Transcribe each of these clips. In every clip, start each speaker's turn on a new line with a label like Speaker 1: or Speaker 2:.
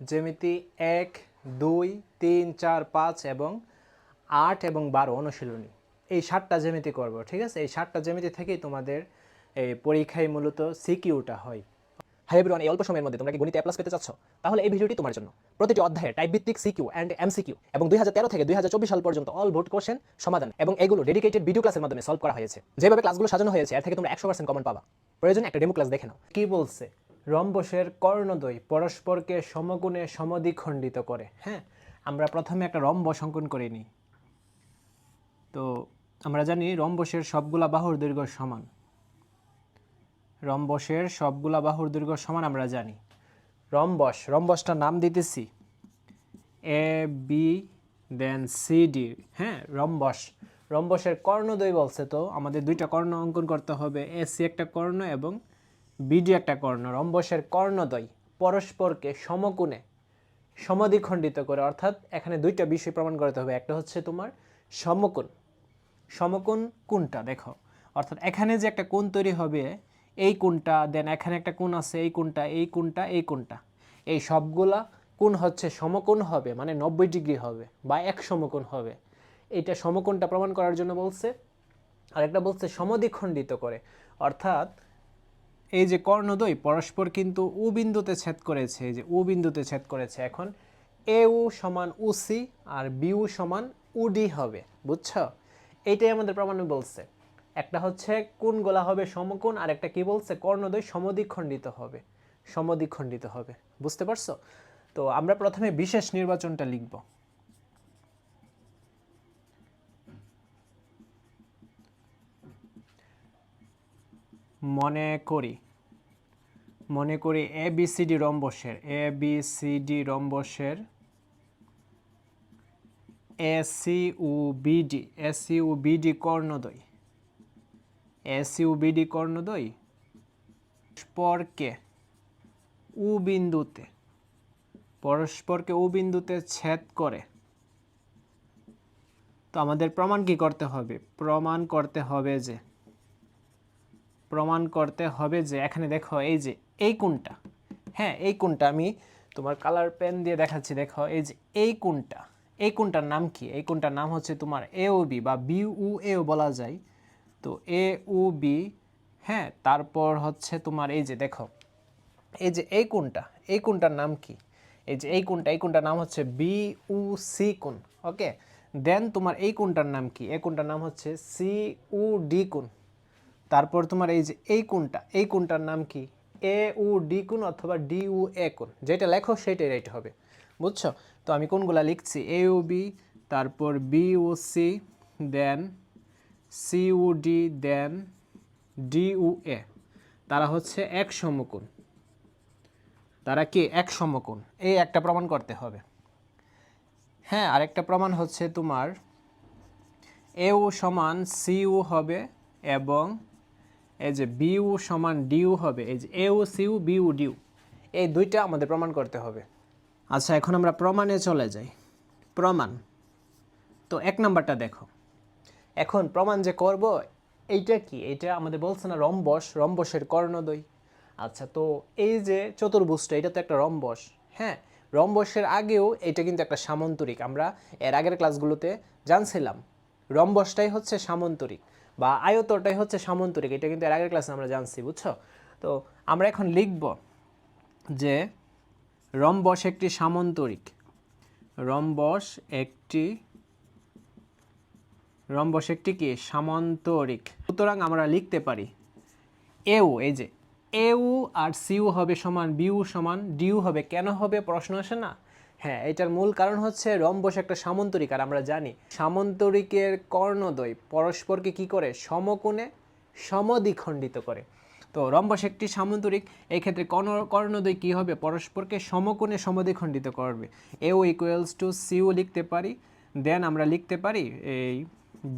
Speaker 1: জ্যামিতি এক, দুই, তিন, চার, পাঁচ এবং আট এবং বারো অনুশীলনী। এই সাতটা জ্যামিতি করব, ঠিক আছে? এই সাতটা জ্যামিতি থেকেই তোমাদের এই পরীক্ষায় মূলত সিকিউটা হয়।
Speaker 2: হাই এভরিওয়ান, এই অল্প সময়ের মধ্যে তোমরা কি গণিতে প্লাস পেতে চাচ্ছ? তাহলে এই ভিডিওটি তোমার জন্য। প্রতিটি অধ্যায়ে টাইপ ভিত্তিক সিকিউ অ্যান্ড এমসিকিউ এবং দুই হাজার তেরো থেকে দুই হাজার চব্বিশ সাল পর্যন্ত অল ভোট কোশ্চেন সমাধান এবং এগুলো ডেডিকেটেড ভিডিও ক্লাসের মাধ্যমে সলভ করা হয়েছে। যেভাবে ক্লাসগুলো সাজানো হয়েছে, এর থেকে তোমরা একশো পার্সেন্ট কমন পাবা। প্রয়োজনে একটা ডেমো ক্লাস দেখে নাও।
Speaker 1: কি বলছে? রম্বসের কর্ণদ্বয় পরস্পরকে সমগুণে সমদ্বিখণ্ডিত করে হ্যাঁ? আমরা প্রথমে একটা রম্বস অঙ্কন করে নিই। তো আমরা জানি রম্বসের সবগুলা বাহুর দৈর্ঘ্য সমান। রম্বসের সবগুলা বাহুর দৈর্ঘ্য সমান আমরা জানি। রম্বস রম্বসটার নাম দিতেছি। A B then C D হ্যাঁ? রম্বস, রম্বসের কর্ণদ্বয় বলছে তো আমাদের দুইটা কর্ণ অঙ্কন করতে হবে। এ সি একটা কর্ণ এবং বিডি একটা কর্ণ, রম্বসের কর্ণদ্বয় পরস্পরকে সমকোণে সমদ্বিখণ্ডিত করে, অর্থাৎ এখানে দুইটা বিষয় প্রমাণ করতে হবে। একটা হচ্ছে তোমার সমকোণ। সমকোণ কোনটা, দেখো? অর্থাৎ এখানে যে একটা কোণ তৈরি হবে, এই কোণটা দেন এখানে একটা কোণ আছে, এই কোণটা এই কোণটা এই কোণটা। এই সবগুলা কোণ হচ্ছে সমকোণ হবে মানে নব্বই ডিগ্রি হবে বা এক সমকোণ হবে। এটা সমকোণটা প্রমাণ করার জন্য বলছে আর একটা বলছে সমদ্বিখণ্ডিত করে। অর্থাৎ এই যে কর্ণদ্বয় পরস্পর কিন্তু উ বিন্দুতে ছেদ করেছে, এই যে উ বিন্দুতে ছেদ করেছে, এখন এ উ সমান উসি আর বিউ সমান উডি হবে, বুঝছ? এইটাই আমাদের প্রমাণে বলছে। একটা হচ্ছে কোন গোলা হবে সমকোণ আর একটা কি বলছে? কর্ণদ্বয় সমদ্বিখণ্ডিত হবে সমদ্বিখণ্ডিত হবে, বুঝতে পারছ? তো আমরা প্রথমে বিশেষ নির্বাচনটা লিখব। মনে করি। মনে করি এ বি সি ডি রম্বসের। এ বি সি ডি রম্বসের। এ সি উ বিডি এ সি উ বিডি কর্ণদ্বয়। এ সি উ বিডি কর্ণদ্বয়। পরস্পরকে উ বিন্দুতে, পরস্পরকে উ বিন্দুতে ছেদ করে। তো আমাদের প্রমাণ কি করতে হবে? প্রমাণ করতে হবে যে প্রমাণ করতে হবে যে, এখানে দেখো এই যে, এই কোনটা হ্যাঁ এই কোনটা আমি তোমার কালার পেন দিয়ে দেখাচ্ছি। দেখো, এই যে, এই কোনটা এই কোনটার নাম কি? এই কোনটার নাম হচ্ছে তোমার এ ও বি বা বি এও বলা যায়। তো এ উ বি হ্যাঁ তারপর হচ্ছে তোমার এই যে, দেখো, এই যে, এই কোনটা এই কোনটার নাম কি? এই যে, এই কোনটা এই কোনটার নাম হচ্ছে বি উ সি কোন ওকে দেন তোমার এই কোনটার নাম কি? এই কোনটার নাম হচ্ছে সি উ ডি কোন তারপর তোমার এই যে এই কোনটা এই কোনটার নাম কি? এ, উ, ডি কোন অথবা ডি, উ, এ কোন যেটা লেখো সেটাই রাইট হবে। বুঝছ? তো আমি কোনগুলা লিখছি, এ, উ, বি, তারপর B, O, C, then C, O, D, then D, O, A. তারা হচ্ছে এক সমকোণ। তারা কি? এক সমকোণ। এই একটা প্রমাণ করতে হবে। হ্যাঁ আরেকটা প্রমাণ হচ্ছে তোমার এ, ও সমান সি সিউ হবে এবং এই যে বিউ সমান ডিউ হবে, এই যে এউ সিউ, বিউ, ডিউ, এই দুইটা আমাদের প্রমাণ করতে হবে। আচ্ছা এখন আমরা প্রমাণে চলে যাই। প্রমাণ। তো এক নাম্বারটা দেখো। এখন প্রমাণ যে করব, এইটা কি? এটা আমাদের বলছে না রম্বস, রম্বসের কর্ণদ্বয়। আচ্ছা তো এই যে চতুর্ভুজটা, এটা তো একটা রম্বস। হ্যাঁ রম্বসের আগেও এটা কিন্তু একটা সামন্তরিক। আমরা এর আগের ক্লাসগুলোতে জানছিলাম, রম্বসটাই হচ্ছে সামন্তরিক। বা আয়তটাই হচ্ছে সামন্তরিক, এটা কিন্তু এর আগের ক্লাসে আমরা জানছি, বুঝছ? তো আমরা এখন লিখব যে রম্বস একটি সামন্তরিক, রম্বস একটি রম্বস একটি কি? সামান্তরিক। সুতরাং আমরা লিখতে পারি এও এই যে, এউ আর সিউ হবে সমান বিউ সমান ডিউ হবে, কেন হবে? প্রশ্ন আসে না? হ্যাঁ এটার মূল কারণ হচ্ছে রম্বস একটা সামন্তরিক, আর আমরা জানি সামন্তরিকের কর্ণদ্বয় পরস্পরকে কি করে? সমকোণে সমদ্বিখণ্ডিত করে। তো রম্বস একটি সামন্তরিক এই ক্ষেত্রে কর্ণ, কর্ণদ্বয় কী হবে? পরস্পরকে সমকোণে সমদ্বিখণ্ডিত করবে। এও ইকুয়ালস টু সিউ লিখতে পারি দেন আমরা লিখতে পারি এই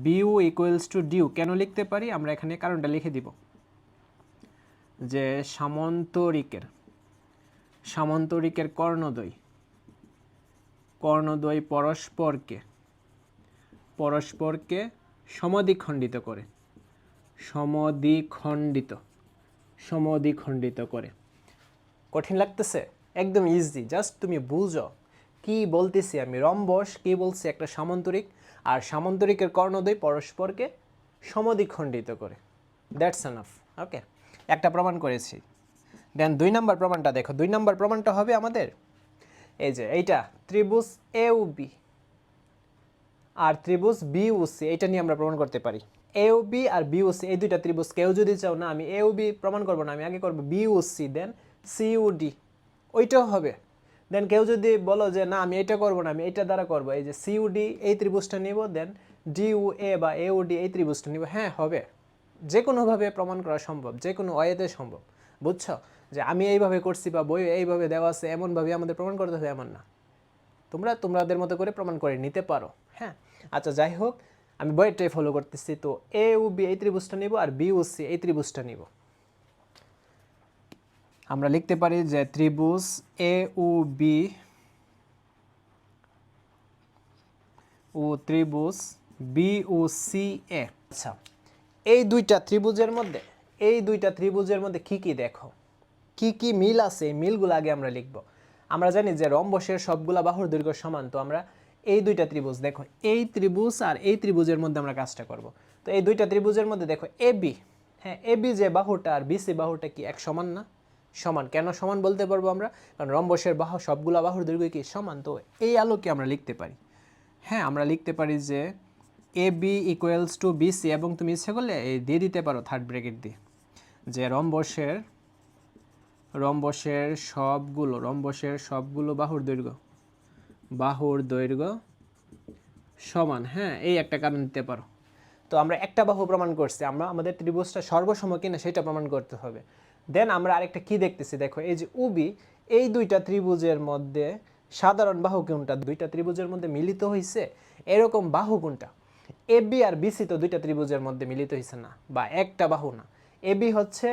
Speaker 1: বিউ ইকুয়ালস টু ডিউ কেন লিখতে পারি? আমরা এখানে কারণটা লিখে দিব। যে সামন্তরিকের সামন্তরিকের কর্ণদ্বয় কর্ণদ্বয় পরস্পরকে পরস্পরকে সমদ্বিখণ্ডিত করে, সমদ্বিখণ্ডিত সমদ্বিখণ্ডিত করে। কঠিন লাগতেছে? একদম ইজি জাস্ট তুমি বুঝো। কি বলতেছি আমি? রম্বস, কি বলছি? একটা সামান্তরিক। আর সামান্তরিকের কর্ণদ্বয় পরস্পরকে সমদ্বিখণ্ডিত করে। দ্যাটস এনাফ ওকে একটা প্রমাণ করেছি। দেন দুই নম্বর প্রমাণটা দেখো। দুই নম্বর প্রমাণটা হবে আমাদের। এই যে, এইটা। ত্রিভুজ এ ও বি আর ত্রিভুজ বি ও সি এটা নিয়ে আমরা প্রমাণ করতে পারি। এ ও বি আর বি ও সি এই দুইটা ত্রিভুজ কেউ যদি চাও না, আমি এ ও বি প্রমাণ করব না, আমি আগে করব B O C then C O D ওইটাও হবে। দেন কেউ যদি বলো যে, না, আমি এটা করব না, আমি এটা দ্বারা করব। এই যে সি ও ডি এই ত্রিভুজটা নিব দেন ডি ও এ বা এ ও ডি এই ত্রিভুজটা নিব। হ্যাঁ হবে। যে কোনোভাবে প্রমাণ করা সম্ভব যে কোনো ওয়েতে সম্ভব। বুঝছ? যে আমি এইভাবে করছি বা বই এইভাবে দেওয়া আছে, এমনভাবে আমাদের প্রমাণ করতে হবে, এমন না। তোমরা তোমাদের মতো করে প্রমাণ করে নিতে পারো। হ্যাঁ? আচ্ছা যাই হোক, আমি বইটাই ফলো করতেছি, তো এ ও বি এই ত্রিভুজটা নিব আর বি ও সি এই ত্রিভুজটা নিব। আমরা লিখতে পারি যে ত্রিভুজ এ ও বি ও ত্রিভুজ বি ও সি এ আচ্ছা এই দুইটা ত্রিভুজের মধ্যে, এই দুইটা ত্রিভুজের মধ্যে কি কি দেখো? কি কি মিল আছে? এই মিলগুলো আগে আমরা লিখব। আমরা জানি যে রম্বসের সবগুলা বাহুর দৈর্ঘ্য সমান, তো আমরা এই দুইটা ত্রিভুজ, দেখো, এই ত্রিভুজ আর এই ত্রিভুজের মধ্যে আমরা কাজটা করব। তো এই দুইটা ত্রিভুজের মধ্যে, দেখো, এ, বি হ্যাঁ এ, বি যে বাহুটা আর বিসি বাহুটা কি এক সমান না? সমান। কেন সমান বলতে পারব আমরা? কারণ রম্বসের বাহু, সবগুলা বাহুর দৈর্ঘ্য কি সমান? তো এই আলোকে আমরা লিখতে পারি। হ্যাঁ আমরা লিখতে পারি যে A, B equals to B C এবং তুমি ইচ্ছে করলে এই দিয়ে দিতে পারো থার্ড ব্র্যাকেট দিয়ে। যে রম্বসের রম্বসের সবগুলো রম্বসের সবগুলো বাহুর দৈর্ঘ্য। বাহুর দৈর্ঘ্য সমান হ্যাঁ এই একটা কারণ দিতে পারো। তো আমরা একটা বাহু প্রমাণ করছি, আমরা আমাদের ত্রিভুজটা সর্বসম কিনা সেটা প্রমাণ করতে হবে। দেন আমরা আরেকটা কি দেখতেছি, দেখো, এই যে উবি এই দুইটা ত্রিভুজের মধ্যে সাধারণ বাহু কোনটা? দুইটা ত্রিভুজের মধ্যে মিলিত হয়েছে এরকম বাহু কোনটা? এবি আর বিসি তো দুইটা ত্রিভুজের মধ্যে মিলিত হয়েছে না, বা একটা বাহু না। এবি হচ্ছে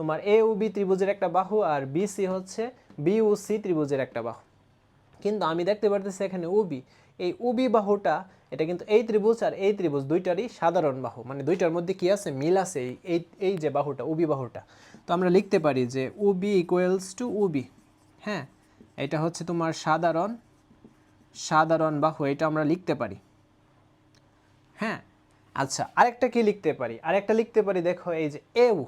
Speaker 1: তোমার এ ও বি ত্রিভুজের একটা বাহু আর বিসি হচ্ছে বি ও সি ত্রিভুজের একটা বাহু। কিন্তু আমি দেখতে পারতেছি এখানে উবি এই উবি বাহুটা, এটা কিন্তু এই ত্রিভুজ আর এই ত্রিভুজ দুইটারই সাধারণ বাহু। মানে দুইটার মধ্যে কি আছে? মিল আছে এই এই যে বাহুটা উবি বাহুটা। তো আমরা লিখতে পারি যে উবি ইকুয়ালস টু উবি হ্যাঁ? এটা হচ্ছে তোমার সাধারণ সাধারণ বাহু, এটা আমরা লিখতে পারি। হ্যাঁ? আচ্ছা আরেকটা কি লিখতে পারি? আরেকটা লিখতে পারি, দেখো, এই যে এউ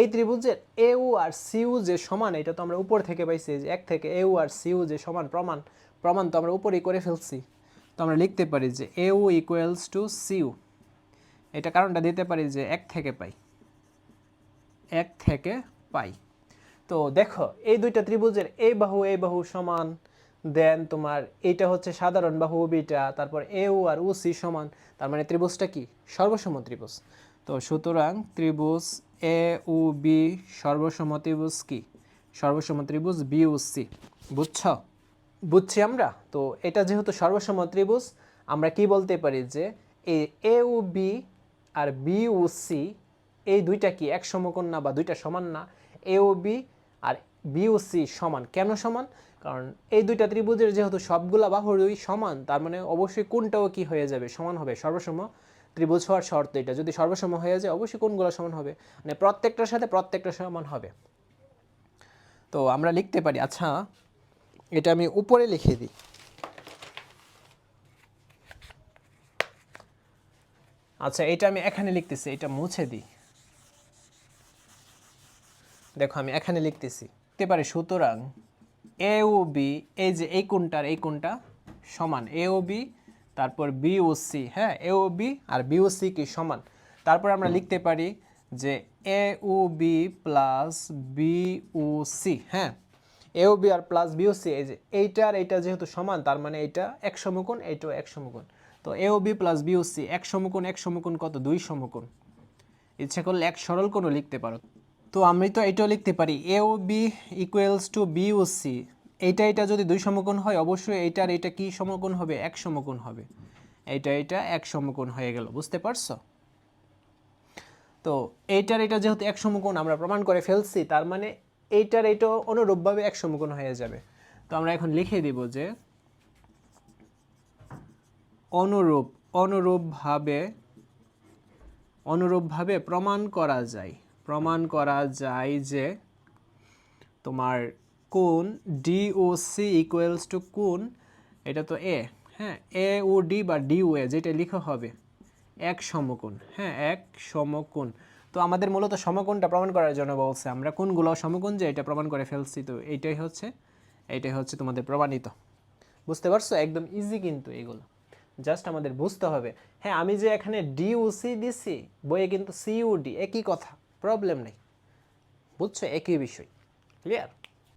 Speaker 1: এই ত্রিভুজের এউ আর সিউ যে সমান, এটা তো আমরা উপর থেকে পাইছি যে এক থেকে এউ আর সিউ যে সমান প্রমাণ প্রমাণ তো আমরা উপরেই করে ফেলছি। তো আমরা লিখতে পারি যে A A O equals to C O এটা কারণটা দিতে পারি যে এক থেকে পাই। এক থেকে পাই। তো দেখো, এই দুইটা ত্রিভুজের এই বাহু এই বাহু সমান দেন তোমার এইটা হচ্ছে সাধারণ বাহু বিটা, তারপর এউ আর উ সি সমান, তার মানে ত্রিভুজটা কি? সর্বসম ত্রিভুজ। তো সুতরাং ত্রিভুজ এ উ বি সর্বসম ত্রিভুজ কি? সর্বসম ত্রিভুজ বি সি। বুঝছ? বুঝছি আমরা? তো এটা যেহেতু সর্বসম ত্রিভুজ আমরা কি বলতে পারি যে এই এ উ বি আর বি সি, এই দুইটা কি এক সমকোণ না বা দুইটা সমান না? এ ও বি আর বি ও সমান কেন সমান? কারণ এই দুইটা ত্রিভুজের যেহেতু সবগুলা বাহুরই সমান, তার মানে অবশ্যই কোনটাও কি হয়ে যাবে? সমান হবে। সর্বসম ত্রিভুজ হওয়ার শর্ত এটা। যদি সর্বসম হয়ে যায়, অবশ্যই কোনগুলো সমান হবে? মানে প্রত্যেকটার সাথে প্রত্যেকটা সমান হবে। তো আমরা লিখতে পারি আচ্ছা এটা আমি উপরে লিখে দিই। আচ্ছা এটা আমি এখানে লিখতেছি, এটা মুছে দিই। দেখো, আমি এখানে লিখতেছি। লিখতে পারি, সুতরাং এ ও বি, এই যে এই কোনটার, এই কোনটা সমান? এ ও বি তারপর বি ও সি হ্যাঁ? এ ও বি আর বি ও সি কি সমান? তারপর আমরা লিখতে পারি যে A O B plus B O C হ্যাঁ? এ ও বি আর প্লাস বি ও সি এই যে এইটা আর এইটা যেহেতু সমান তার মানে এইটা এক সমকোণ এইটাও এক সমকোণ। তো A O B plus B O C এক সমকোণ এক সমকোণ কত? দুই সমকোণ। ইচ্ছে করলে এক সরল কোনো লিখতে পারো। তো আমি তো এটাও লিখতে পারি A O B equals to B O C এইটা এটা যদি দুই সমকোণ হয়, অবশ্যই এইটার এটা কি সমকোণ হবে? এক সমকোণ হবে। এইটা এটা এক সমকোণ হয়ে গেল, বুঝতে পারছ? তো এইটার এটা যেহেতু এক সমকোণ, আমরা প্রমাণ করে ফেলছি, তার মানে এইটার এটা অনুরূপভাবে এক সমকোণ হয়ে যাবে। তো আমরা এখন লিখে দিব যে অনুরূপ, অনুরূপভাবে অনুরূপভাবে প্রমাণ করা যায়। প্রমাণ করা যায় যে তোমার কোন D O C equals to কোন এটা তো এ হ্যাঁ এ ও ডি বা ডি ও এ যেটা লিখা হবে, এক সমকোণ হ্যাঁ এক সমকোণ। তো আমাদের মূলত সমকোণটা প্রমাণ করার জন্য বলছে, আমরা কোনগুলো সমকোণ যে এটা প্রমাণ করে ফেলছি, তো এইটাই হচ্ছে এইটাই হচ্ছে তোমাদের প্রমাণিত। বুঝতে পারছ? একদম ইজি কিন্তু এগুলো। জাস্ট আমাদের বুঝতে হবে। হ্যাঁ আমি যে এখানে ডি ও সি দিছি, বইয়ে কিন্তু সি ও ডি একই কথা প্রবলেম নেই। বুঝছ? একই বিষয়। ক্লিয়ার